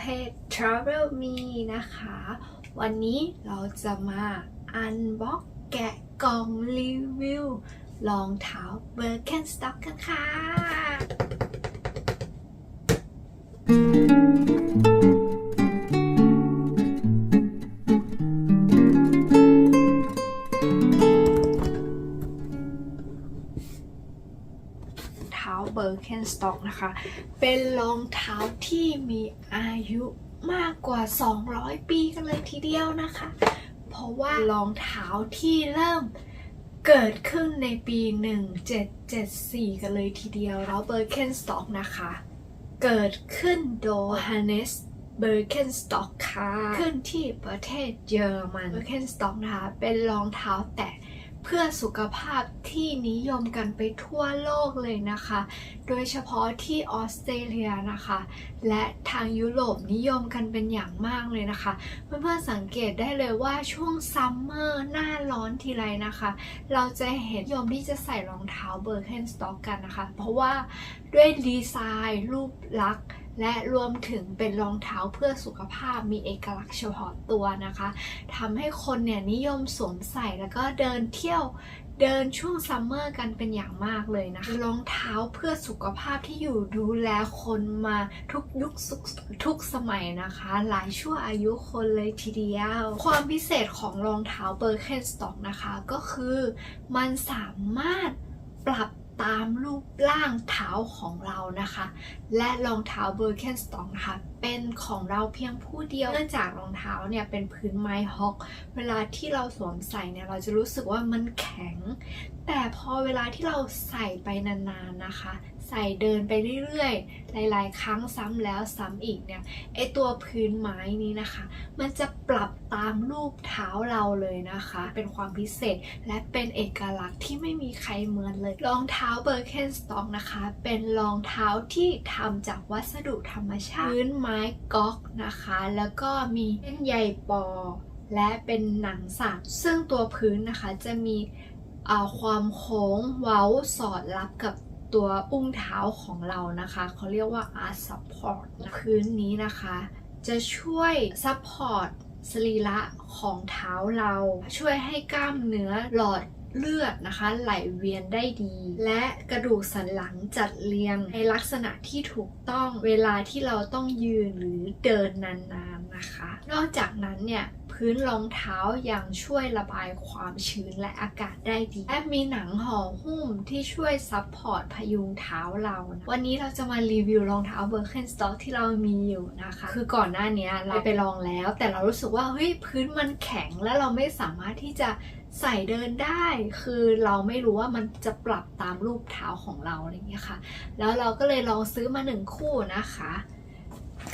เข้าเพจ Travel Me นะคะ วันนี้เราจะมาอันบ็อกแกะกล่องรีวิวรองเท้า Birkenstock กันค่ะ Birkenstock นะคะ เป็นรองเท้าที่มีอายุมากกว่า 200 ปีกันเลยทีเดียวนะคะ เพราะว่ารองเท้าที่เริ่มเกิดขึ้นในปี 1774 กันเลยทีเดียว แล้ว Birkenstock นะคะ เกิดขึ้นโดย Hannes Birkenstock ค่ะ ขึ้นที่ประเทศเยอรมัน Birkenstock นะคะ เป็นรองเท้าแตะ เพื่อสุขภาพที่นิยมกันไปทั่วโลกเลยนะคะ โดยเฉพาะที่ออสเตรเลียนะคะ และทางยุโรปนิยมกันเป็นอย่างมากเลยนะคะ เพื่อนๆสังเกตได้เลยว่าช่วงซัมเมอร์หน้าร้อนทีไรนะคะ เราจะเห็นยมที่จะใส่รองเท้าเบอร์เคนสต็อกกันนะคะ เพราะว่าด้วยดีไซน์รูปลักษณ์ และรวมถึงเป็นรองเท้าเพื่อสุขภาพมีเอกลักษณ์เฉพาะตัวนะคะทำให้คนเนี่ยนิยมสวมใส่แล้วก็เดินเที่ยวเดินช่วงซัมเมอร์กันเป็นอย่างมากเลยนะคะรองเท้าเพื่อสุขภาพที่อยู่ดูแลคนมาทุกยุคทุกสมัยนะคะ หลายชั่วอายุคนเลยทีเดียว ความพิเศษของรองเท้าเบอร์เคนสต็อกนะคะ ก็คือมันสามารถปรับ ตามรูปร่างเท้าของเรานะคะ และรองเท้าเบอร์เกนสตองนะคะเป็นของเราเพียงผู้เดียวเนื่องจากรองเท้าเนี่ยเป็นพื้นไม้ฮอก เวลาที่เราสวมใส่เนี่ยเราจะรู้สึกว่ามันแข็ง แต่พอเวลาที่เราใส่ไปนานๆนะคะ ใส่เดินไปเรื่อยๆ หลาย ๆ ครั้งซ้ำแล้วซ้ำอีกเนี่ยไอตัวพื้นไม้นี้นะคะ มันจะปรับตามรูปเท้าเราเลยนะคะ เป็นความพิเศษและเป็นเอกลักษณ์ที่ไม่มีใครเหมือนเลยรองเท้า Birkenstock นะคะ เป็นรองเท้าที่ทำจากวัสดุธรรมชาติ พื้นไม้ก๊อกนะคะ แล้วก็มีเส้นใยปอ และเป็นหนังสัตว์ซึ่งตัวพื้นนะคะจะมีความโค้งเว้าสอดรับกับ ตัวอุ้งเท้าของเรานะคะเขาเรียกว่า art support พื้นนี้นะคะ จะช่วย support สรีระของเท้าเรา ช่วยให้กล้ามเนื้อหลอด เลือดนะคะไหลเวียนได้ดี และกระดูกสันหลังจัดเรียงในลักษณะที่ถูกต้องเวลาที่เราต้องยืนหรือเดินนานๆนะคะ นอกจากนั้นเนี่ยพื้นรองเท้ายังช่วยระบายความชื้นและอากาศได้ดี และมีหนังห่อหุ้มที่ช่วยซัพพอร์ตพยุงเท้าเรานะวันนี้เราจะมารีวิวรองเท้า Birkenstock ที่เรามีอยู่นะคะ คือก่อนหน้านี้เราไปลองแล้ว แต่เรารู้สึกว่าเฮ้ยพื้นมันแข็งและเราไม่สามารถที่จะ ใส่เดินได้คือเราไม่รู้ว่ามันจะปรับตามรูปเท้าของเราอะไรอย่างเงี้ยค่ะ แล้วเราก็เลยลองซื้อมาหนึ่งคู่นะคะ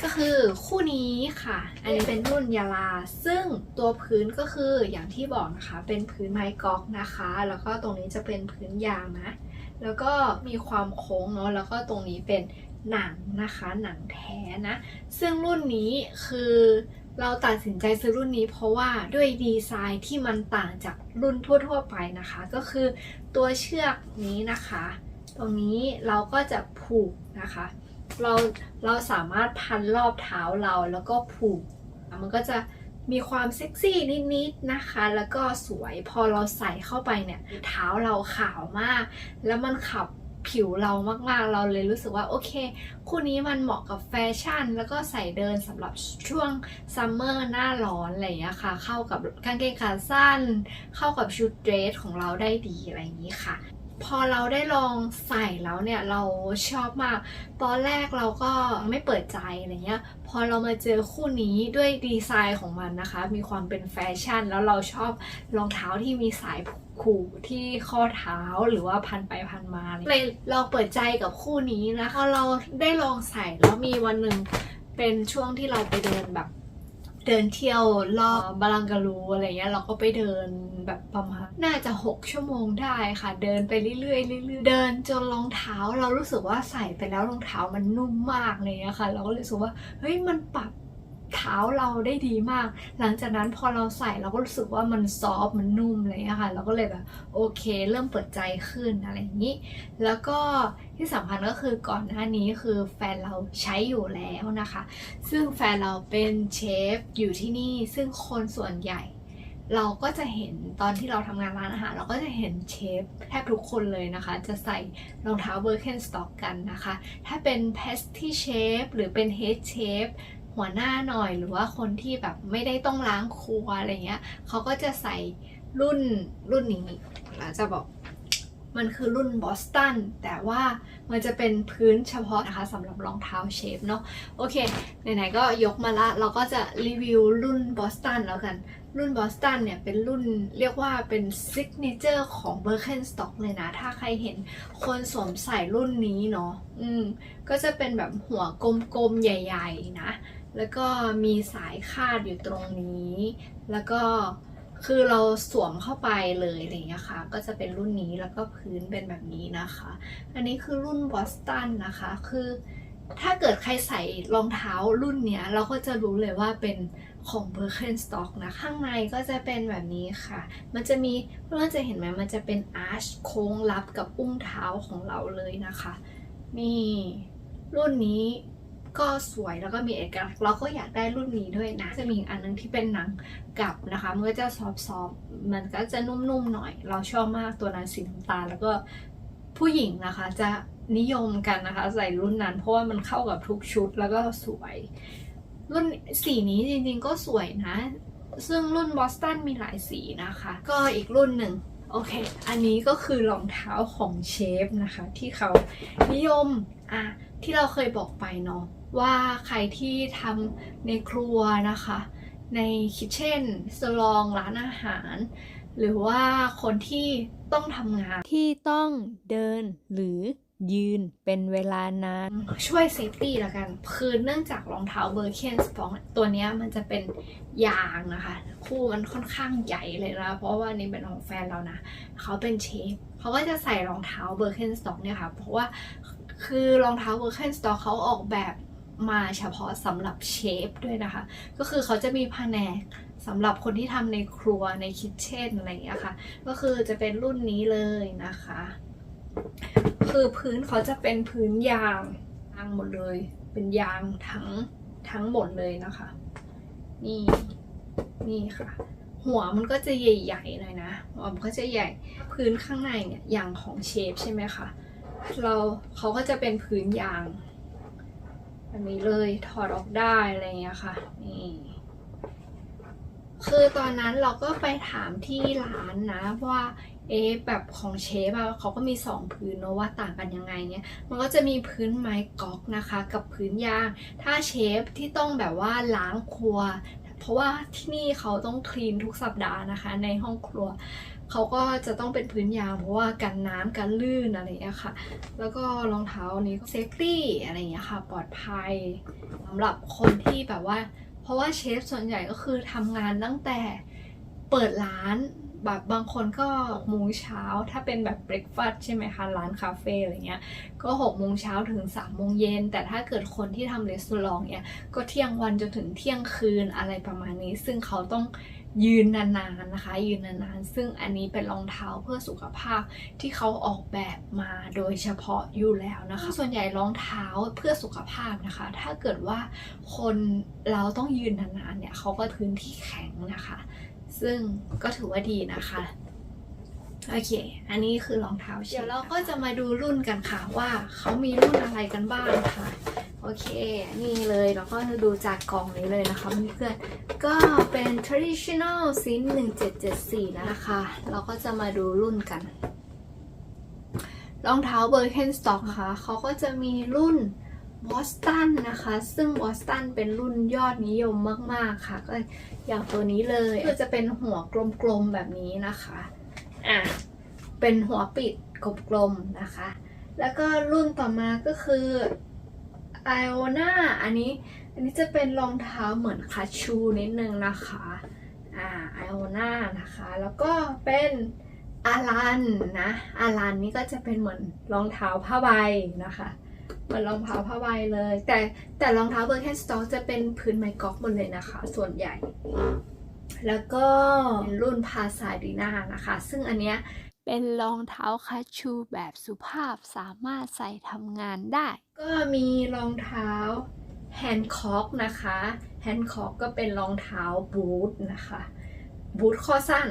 ก็คือคู่นี้ค่ะ อันนี้เป็นรุ่นยาลา ซึ่งตัวพื้นก็คืออย่างที่บอกนะคะ เป็นพื้นไม้ก๊อกนะคะ แล้วก็ตรงนี้จะเป็นพื้นยางนะ แล้วก็มีความโค้งเนาะ แล้วก็ตรงนี้เป็นหนังนะคะ หนังแท้นะ ซึ่งรุ่นนี้คือ เราตัดสินใจซื้อรุ่นนี้เพราะว่าด้วยดีไซน์ที่มันต่างจากรุ่นทั่ว ๆ ไปนะคะ ก็คือตัวเชือกนี้นะคะ ตรงนี้เราก็จะผูกนะคะ เราเราสามารถพันรอบเท้าเราแล้วก็ผูก มันก็จะมีความเซ็กซี่นิดๆนะคะ แล้วก็สวยพอเราใส่เข้าไปเนี่ยเท้าเราขาวมาก แล้วมันขับ ผิวเรามากๆ เราเลยรู้สึกว่าโอเค คู่นี้มันเหมาะกับแฟชั่น แล้วก็ใส่เดินสำหรับช่วงซัมเมอร์หน้าร้อนอะไรอย่างนี้ค่ะ เข้ากับกางเกงขาสั้น เข้ากับชุดเดรสของเราได้ดีอะไรอย่างนี้ค่ะ พอเราได้ลองใส่แล้วเนี่ยเราชอบมาก ตอนแรกเราก็ไม่เปิดใจอะไรเงี้ย พอเรามาเจอคู่นี้ด้วยดีไซน์ของมันนะคะ มีความเป็นแฟชั่น แล้วเราชอบรองเท้าที่มีสายผูกที่ข้อเท้าหรือว่าพันไปพันมาเลยลองเปิดใจกับคู่นี้นะคะเราได้ลองใส่แล้วมีวันหนึ่งเป็นช่วงที่เราไปเดินแบบเดินเที่ยวรอบบาลังการูอะไรเงี้ยเราก็ไปเดินแบบประมาณ น่าจะ 6 ชั่วโมงได้ค่ะ เดินไปเรื่อยๆเรื่อยๆเดินจนรองเท้าเรารู้สึกว่าใส่ไปแล้วรองเท้ามันนุ่มมากเลยอะค่ะ เราก็เลยรู้สึกว่าเฮ้ยมันปรับเท้าเราได้ดีมาก หลังจากนั้นพอเราใส่เราก็รู้สึกว่ามันซอฟต์มันนุ่มเลยอะค่ะ เราก็เลยแบบโอเค เริ่มเปิดใจขึ้นอะไรอย่างนี้ แล้วก็ที่สำคัญก็คือก่อนหน้านี้คือแฟนเราใช้อยู่แล้วนะคะ ซึ่งแฟนเราเป็นเชฟอยู่ที่นี่ ซึ่งคนส่วนใหญ่ เราก็จะเห็นตอนที่เราทำงานร้านอาหาร เราก็จะเห็นเชฟแทบทุกคนเลยนะคะ จะใส่รองเท้าเบอร์เคนสต็อกกันนะคะ ถ้าเป็นเพสที่เชฟหรือเป็นเฮดเชฟหัวหน้าหน่อยหรือว่าคนที่แบบไม่ได้ต้องล้างครัวอะไรเงี้ยเขาก็จะใส่รุ่นรุ่นนี้เราจะบอกมันคือรุ่นบอสตันแต่ว่ามันจะเป็นพื้นเฉพาะนะคะสำหรับรองเท้าเชฟเนาะโอเคไหนๆก็ยกมาละ เราก็จะรีวิวรุ่นบอสตันแล้วกัน รุ่นบอสตันเนี่ยเป็นรุ่นเรียกว่าเป็นซิกเนเจอร์ของ b i r k e n s t o c k เลยนะ ถ้าใครเห็นคนสวมใส่รุ่นนี้เนาะอืมก็จะเป็นแบบหัวกลมๆ ใหญ่ ๆ นะ แล้วก็มีสายคาดอยู่ตรงนี้ แล้วก็คือเราสวมเข้าไปเลยอะไรอย่างเงี้ยค่ะ ก็จะเป็นรุ่นนี้แล้วก็พื้นเป็นแบบนี้นะคะ อันนี้คือรุ่นบอสตันนะคะ คือถ้าเกิดใครใส่รองเท้ารุ่นเนี้ย เราก็จะรู้เลยว่าเป็น ของ Birkenstock นะข้างในก็จะเป็นแบบนี้ค่ะ มันจะมีเพื่อนจะเห็นไหมมันจะเป็นอาร์ชโค้งรับกับอุ้งเท้าของเราเลยนะคะ นี่รุ่นนี้ก็สวยแล้วก็มีเอกลักษณ์เราก็อยากได้รุ่นนี้ด้วยนะ จะมีอีกอันนึงที่เป็นหนังกลับนะคะ มันก็จะซอฟต์ๆมันก็จะนุ่มๆหน่อย เราชอบมากตัวนั้นสีน้ำตาลแล้วก็ผู้หญิงนะคะจะนิยมกันนะคะ ใส่รุ่นนั้นเพราะว่ามันเข้ากับทุกชุดแล้วก็สวย รุ่นสีนี้จริงๆก็สวยนะ ซึ่งรุ่นบอสตันมีหลายสีนะคะ ก็อีกรุ่นหนึ่งโอเค อันนี้ก็คือรองเท้าของเชฟนะคะ ที่เขานิยมอะที่เราเคยบอกไปเนาะว่าใครที่ทำในครัวนะคะ ในคิทเช่นสลองร้านอาหาร หรือว่าคนที่ต้องทำงานที่ต้องเดินหรือ ยืนเป็นเวลานาน ช่วยเซฟตี้ละกัน คือเนื่องจากรองเท้าเบอร์เคนสปองตัวนี้มันจะเป็นยางนะคะ คู่มันค่อนข้างใหญ่เลยนะ เพราะว่านี่เป็นของแฟนเรานะ เขาเป็นเชฟเขาก็จะใส่รองเท้าเบอร์เคนสตอกเนี่ยค่ะ เพราะว่าคือรองเท้าเบอร์เคนสตอกเขาออกแบบมาเฉพาะสำหรับเชฟด้วยนะคะ ก็คือเขาจะมีแผนกสำหรับคนที่ทำในครัวในคิทเช่นอะไรอย่างเงี้ยค่ะ ก็คือจะเป็นรุ่นนี้เลยนะคะ คือพื้นเขาจะเป็นพื้นยางยางหมดเลย เป็นยางทั้งทั้งหมดเลยนะคะ นี่นี่ค่ะ หัวมันก็จะใหญ่ๆหน่อยนะหัวมันก็จะใหญ่พื้นข้างในเนี่ยอย่างของเชฟใช่ไหมคะเราเขาก็จะเป็นพื้นยางแบบนี้เลยถอดออกได้อะไรเงี้ยค่ะนี่คือตอนนั้นเราก็ไปถามที่ร้านนะว่า เอ๊แบบของเชฟอะเขาก็มีสองพื้นเนอะว่าต่างกันยังไงเนี่ยมันก็จะมีพื้นไม้ก๊อกนะคะ กับพื้นยาง ถ้าเชฟที่ต้องแบบว่าล้างครัว เพราะว่าที่นี่เขาต้องคลีนทุกสัปดาห์นะคะ ในห้องครัวเขาก็จะต้องเป็นพื้นยางเพราะว่ากันน้ำกันลื่นอะไรอย่างเงี้ยค่ะ แล้วก็รองเท้านี้ก็เซฟตี้อะไรอย่างเงี้ยค่ะ ปลอดภัยสำหรับคนที่แบบว่า เพราะว่าเชฟส่วนใหญ่ก็คือทำงานตั้งแต่เปิดร้าน แบบบางคนก็โมงเช้าถ้าเป็นแบบเบรกฟาสต์ใช่ไหมคะ ร้านคาเฟ่อะไรเงี้ย ก็หกโมงเช้าถึงสามโมงเย็น แต่ถ้าเกิดคนที่ทำรีสอร์ทเนี่ย ก็เที่ยงวันจนถึงเที่ยงคืนอะไรประมาณนี้ ซึ่งเขาต้องยืนนานๆนะคะ ยืนนานๆ ซึ่งอันนี้เป็นรองเท้าเพื่อสุขภาพที่เขาออกแบบมาโดยเฉพาะอยู่แล้วนะคะ ส่วนใหญ่รองเท้าเพื่อสุขภาพนะคะ ถ้าเกิดว่าคนเราต้องยืนนานๆเนี่ยเขาก็พื้นที่แข็งนะคะ ซึ่งก็ถือว่าดีนะคะ โอเค อันนี้คือรองเท้าเดี๋ยวเราก็จะมาดูรุ่นกันค่ะว่าเขามีรุ่นอะไรกันบ้างค่ะ โอเค นี่เลยเราก็จะดูจากกล่องนี้เลยนะคะเพื่อนๆก็เป็น traditional sin 1774นะคะ เราก็จะมาดูรุ่นกัน รองเท้า Birkenstock นะคะเขาก็จะมีรุ่น Boston นะคะ ซึ่ง Boston เป็นรุ่นยอดนิยมมาก ๆ ค่ะ ก็อย่างตัวนี้เลยก็จะเป็นหัวกลม ๆ แบบนี้นะคะ อะ เป็นหัวปิดกลม ๆ นะคะ แล้วก็รุ่นต่อมาก็คือ i o n a อันนี้ อันนี้จะเป็นรองเท้าเหมือนคาชูนิดนึงนะคะ อ่า i o n a นะคะ แล้วก็เป็นอารันนะอารันนี่ก็จะเป็นเหมือนรองเท้าผ้าใบนะคะ เหมือนรองเท้าผ้าใบเลย แต่แต่รองเท้าเบอร์แคนสต็อกจะเป็นพื้นไม้กอล์ฟหมดเลยนะคะ ส่วนใหญ่ แล้วก็รุ่นพาซาดีนานะคะ ซึ่งอันเนี้ยเป็นรองเท้าคัชชูแบบสุภาพสามารถใส่ทำงานได้ ก็มีรองเท้าแฮนด์คอกนะคะแฮนด์คอกก็เป็นรองเท้าบูทนะคะ บูทข้อสั้น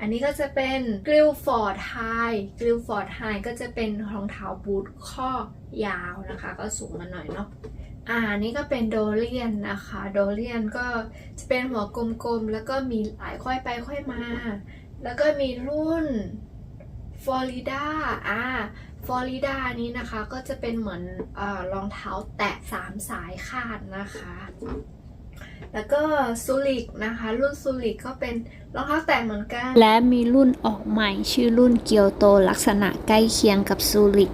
อันนี้ก็จะเป็นกริลฟอร์ดไฮกริลฟอร์ดไฮก็จะเป็นรองเท้าบูทข้อยาวนะคะ ก็สูงมาหน่อยเนาะอ่านี่ก็เป็นโดเลียนนะคะ โดเลียนก็จะเป็นหัวกลมๆ แล้วก็มีหลายค่อยไปค่อยมา แล้วก็มีรุ่นฟลอริดาอ่าฟลอริดานี้นะคะก็จะเป็นเหมือนออรองเท้าแตะสามสายคาดนะคะ แล้วก็ซูริกนะคะ รุ่นซูริกก็เป็นรองเท้าแตะเหมือนกัน และมีรุ่นออกใหม่ชื่อรุ่นเกียวโตลักษณะใกล้เคียงกับซูริก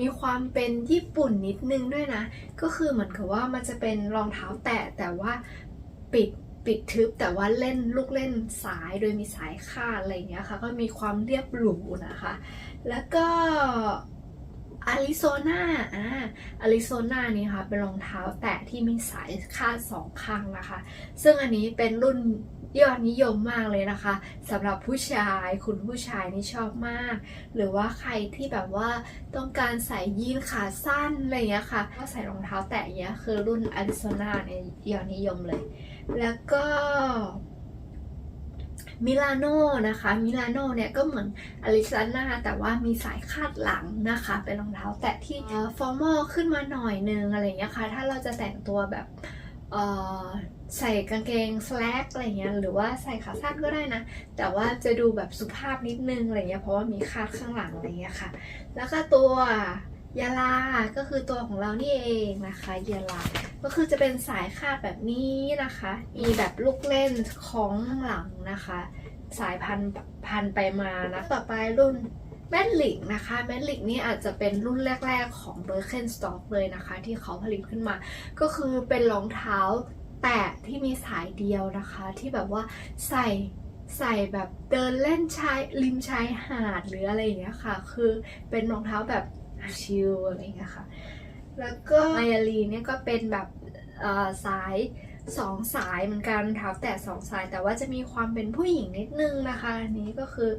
มีความเป็นญี่ปุ่นนิดนึงด้วยนะ ก็คือเหมือนกับว่ามันจะเป็นรองเท้าแตะแต่ว่าปิดปิดทึบแต่ว่าเล่นลูกเล่นสายโดยมีสายคาดอะไรอย่างเงี้ยค่ะ ก็มีความเรียบหรูนะคะ แล้วก็ อาริโซนาอ่าอาริโซนานี่ค่ะเป็นรองเท้าแตะที่มีสายคาดสองข้างนะคะ ซึ่งอันนี้เป็นรุ่นยอดนิยมมากเลยนะคะสำหรับผู้ชายคุณผู้ชายนี่ชอบมาก หรือว่าใครที่แบบว่าต้องการใส่ยีนขาสั้นอะไรเงี้ยค่ะก็ใส่รองเท้าแตะเนี้ยคือรุ่นอาริโซนาเนี่ยยอดนิยมเลย แล้วก็ มิลานโนนะคะ มิลานโนเนี่ยก็เหมือนอาริโซนาแต่ว่ามีสายคาดหลังนะคะ เป็นรองเท้าแตะที่ฟอร์มอลขึ้นมาหน่อยนึงอะไรอย่างเงี้ยค่ะ ถ้าเราจะแต่งตัวแบบเอ่อใส่กางเกงสแลกอะไรเงี้ยหรือว่าใส่ขาสั้นก็ได้นะ แต่ว่าจะดูแบบสุภาพนิดนึงอะไรเงี้ยเพราะว่ามีคาดข้างหลังอะไรเงี้ยค่ะ แล้วก็ตัว ยาลา ก็คือตัวของเรานี่เองนะคะยาลา ก็คือจะเป็นสายคาดแบบนี้นะคะ มีแบบลูกเล่นของหลังนะคะ สายพันพันไปมานะต่อไปรุ่นแมดลิกนะคะแมดลิกนี่อาจจะเป็นรุ่นแรก ๆ ของ b i r k e n s t o c k เลยนะคะ ที่เขาผลิตขึ้นมา ก็คือเป็นรองเท้าแตะที่มีสายเดียวนะคะ ที่แบบว่าใส่ใส่แบบเดินเล่นชายริมชายหาดหรืออะไรอย่างเงี้ยค่ะ คือเป็นรองเท้าแบบ ชิลอะไรอย่างเงี้ยค่ะ แล้วก็ไมอารีเนี่ยก็เป็นแบบเอ่อสายสองสายเหมือนกันรองเท้าแตะสองสายแต่ว่าจะมีความเป็นผู้หญิงนิดนึงนะคะอันนี้ก็คือ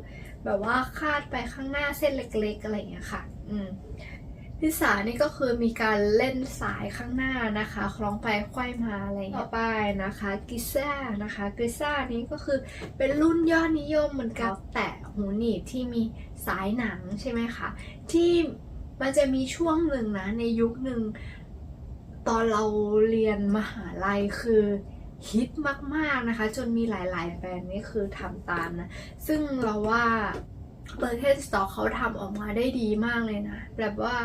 แบบว่าคาดไปข้างหน้าเส้นเล็กๆอะไรอย่างเงี้ยค่ะ อืมที่สามนี่ก็คือมีการเล่นสายข้างหน้านะคะ คล้องไปควยมาอะไรอย่างเงี้ยต่อไปนะคะกิซ่านะคะกิซ่านี้ก็คือเป็นรุ่นยอดนิยมเหมือนกันแตะหูหนีบที่มีสายหนังใช่ไหมคะที่ มันจะมีช่วงหนึ่งนะ ในยุคหนึ่งตอนเราเรียนมหาลัยคือฮิตมากๆนะคะ จนมีหลายๆแบรนด์นี่คือทำตามนะ ซึ่งเราว่าเบอร์เทนสต็อกเขาทำออกมาได้ดีมากเลยนะ แบบว่า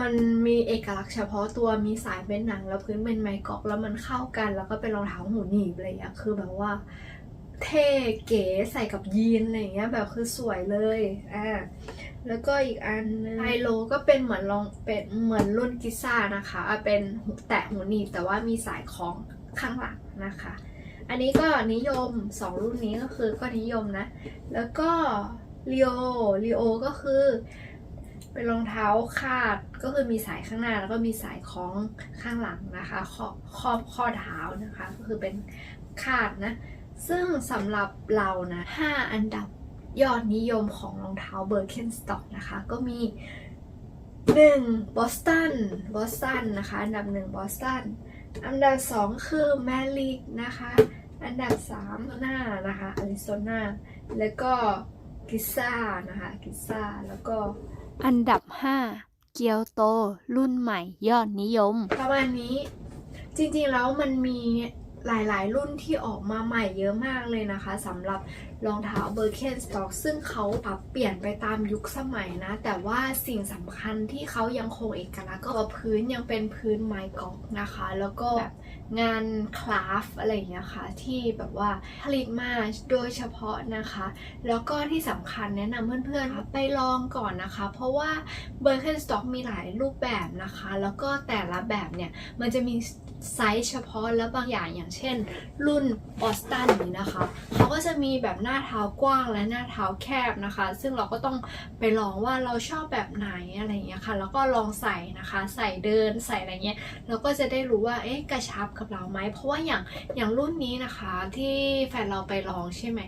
มันมีเอกลักษณ์เฉพาะตัวมีสายเป็นหนัง แล้วพื้นเป็นไมกอกแล้วมันเข้ากัน แล้วก็เป็นรองเท้าหูหนีบอะไรอย่างเงี้ยคือแบบว่า เท่เก๋ใส่กับยีนอะไรอย่างเงี้ยแบบคือสวยเลยอ่าแล้วก็อีกอันนึงไฮโลก็เป็นเหมือนลองเป็นเหมือนรุ่นกิซ่านะคะเป็นหูแตะหูหนีบแต่ว่ามีสายคล้องข้างหลังนะคะ อันนี้ก็นิยมสองรุ่นนี้ก็คือก็นิยมนะ แล้วก็ลีโอลีโอก็คือ เป็นรองเท้าคาดก็คือมีสายข้างหน้าแล้วก็มีสายคล้องข้างหลังนะคะครอบครอบข้อเท้านะคะ ก็คือเป็นคาดนะ ซึ่งสำหรับเรานะ 5 อันดับยอดนิยมของรองเท้าเบอร์เคนสต็อกนะคะ ก็มี 1. บอสตันบอสตันนะคะ อันดับ 1 บอสตันอันดับ 2 คือแมลิกนะคะ อันดับ 3 หน้านะคะอาริโซนาแล้วก็กิซ่านะคะกิซ่าแล้วก็อันดับ 5 เกียวโต รุ่นใหม่ยอดนิยม ประมาณนี้จริงๆแล้วมันมี หลายๆ รุ่นที่ออกมาใหม่เยอะมากเลยนะคะสำหรับรองเท้าเบอร์เคนสต็อกซึ่งเขาปรับเปลี่ยนไปตามยุคสมัยนะ แต่ว่าสิ่งสำคัญที่เขายังคงเอกลักษณ์ก็คือพื้นยังเป็นพื้นไม้กอกนะคะ แล้วก็แบบงานคราฟอะไรอย่างเงี้ยค่ะที่แบบว่าผลิตมาโดยเฉพาะนะคะ แล้วก็ที่สำคัญแนะนำเพื่อนๆไปลองก่อนนะคะ เพราะว่า b i r k e n s t o c k มีหลายรูปแบบนะคะ แล้วก็แต่ละแบบเนี่ยมันจะมี ไซส์เฉพาะแล้วบางอย่างอย่างเช่น รุ่นออสตันนี้นะคะเขาก็จะมีแบบหน้าเท้ากว้างและหน้าเท้าแคบนะคะ ซึ่งเราก็ต้องไปลองว่าเราชอบแบบไหนอะไรอย่างเงี้ยค่ะ แล้วก็ลองใส่นะคะ ใส่เดินใส่อะไรเงี้ยเราก็จะได้รู้ว่าเอ๊ะกระชับกับเราไหมเพราะว่าอย่างอย่างรุ่นนี้นะคะที่แฟนเราไปลองใช่ไหม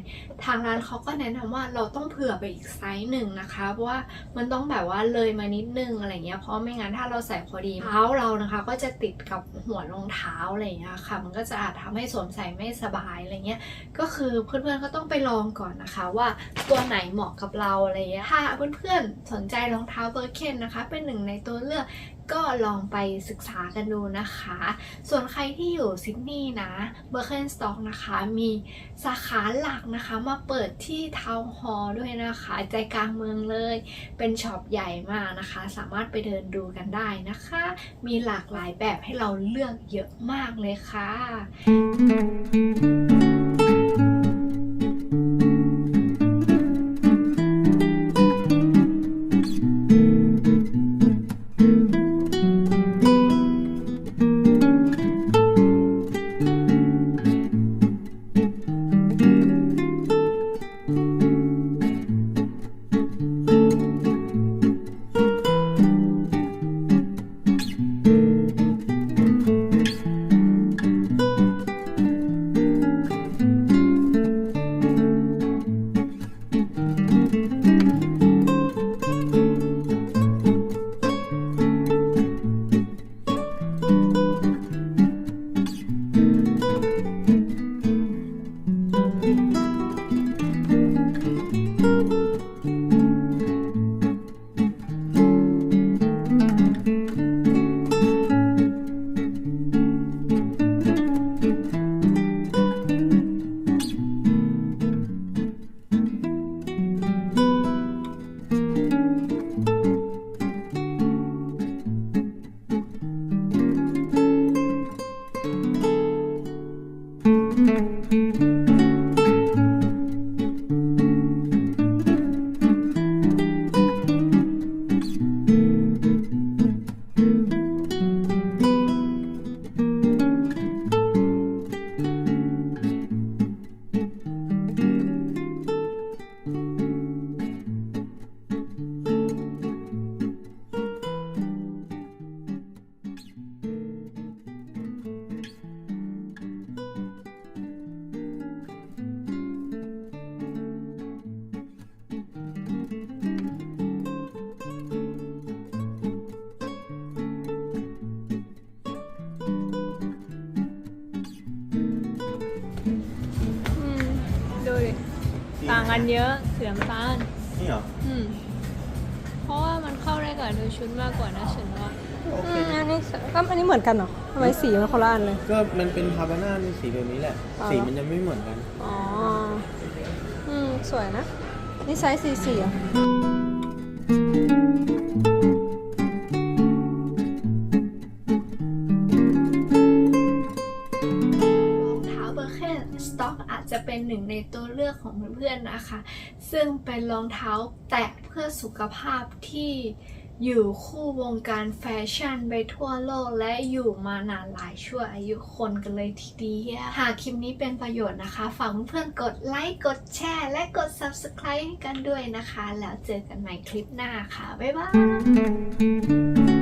ทางร้านเขาก็แนะนำว่าเราต้องเผื่อไปอีกไซส์หนึ่งนะคะเพราะว่ามันต้องแบบว่าเลยมานิดนึงอะไรเงี้ยเพราะไม่งั้นถ้าเราใส่พอดีเท้าเรานะคะ ก็จะติดกับหัวรององเท้าอะไรเงี้ยค่ะ มันก็จะอาจทำให้สวมใส่ไม่สบายอะไรเงี้ย ก็คือเพื่อนๆก็ต้องไปลองก่อนนะคะ ว่าตัวไหนเหมาะกับเราอะไรเงี้ย ถ้าเพื่อนๆสนใจรองเท้าเบอร์เคนนะคะ เป็นหนึ่งในตัวเลือก ก็ลองไปศึกษากันดูนะคะ ส่วนใครที่อยู่ซิดนีย์นะเบอร์เคนสต็อกนะคะ มีสาขาหลักนะคะมาเปิดที่ทาวน์ฮอลล์ด้วยนะคะ ใจกลางเมืองเลย เป็นช็อปใหญ่มากนะคะ สามารถไปเดินดูกันได้นะคะ มีหลากหลายแบบให้เราเลือกเยอะมากเลยค่ะางกันเยอะเสียงตาลนี่เหรอ อืมเพราะว่ามันเข้าได้กับดูชุดมากกว่านะฉันว่าโอเค อืมอันนี้ก็อันนี้เหมือนกันเหรอทำไมสีมันคนละอันเลย ก็มันเป็นฮาบาน่าในสีแบบนี้แหละ อ๋อ สีมันจะไม่เหมือนกัน อ๋อ อืม สวยนะ นี่ไซส์สี่สี่อะ ในตัวเลือกของเพื่อนๆนะคะ ซึ่งเป็นรองเท้าแตะเพื่อสุขภาพที่อยู่คู่วงการแฟชั่นไปทั่วโลกและอยู่มานานหลายชั่วอายุคนกันเลยทีเดียวหากคลิปนี้เป็นประโยชน์นะคะ ฝากเพื่อนๆกดไลค์กดแชร์ และกด Subscribe ให้กันด้วยนะคะ แล้วเจอกันใหม่คลิปหน้าค่ะ บ๊ายบาย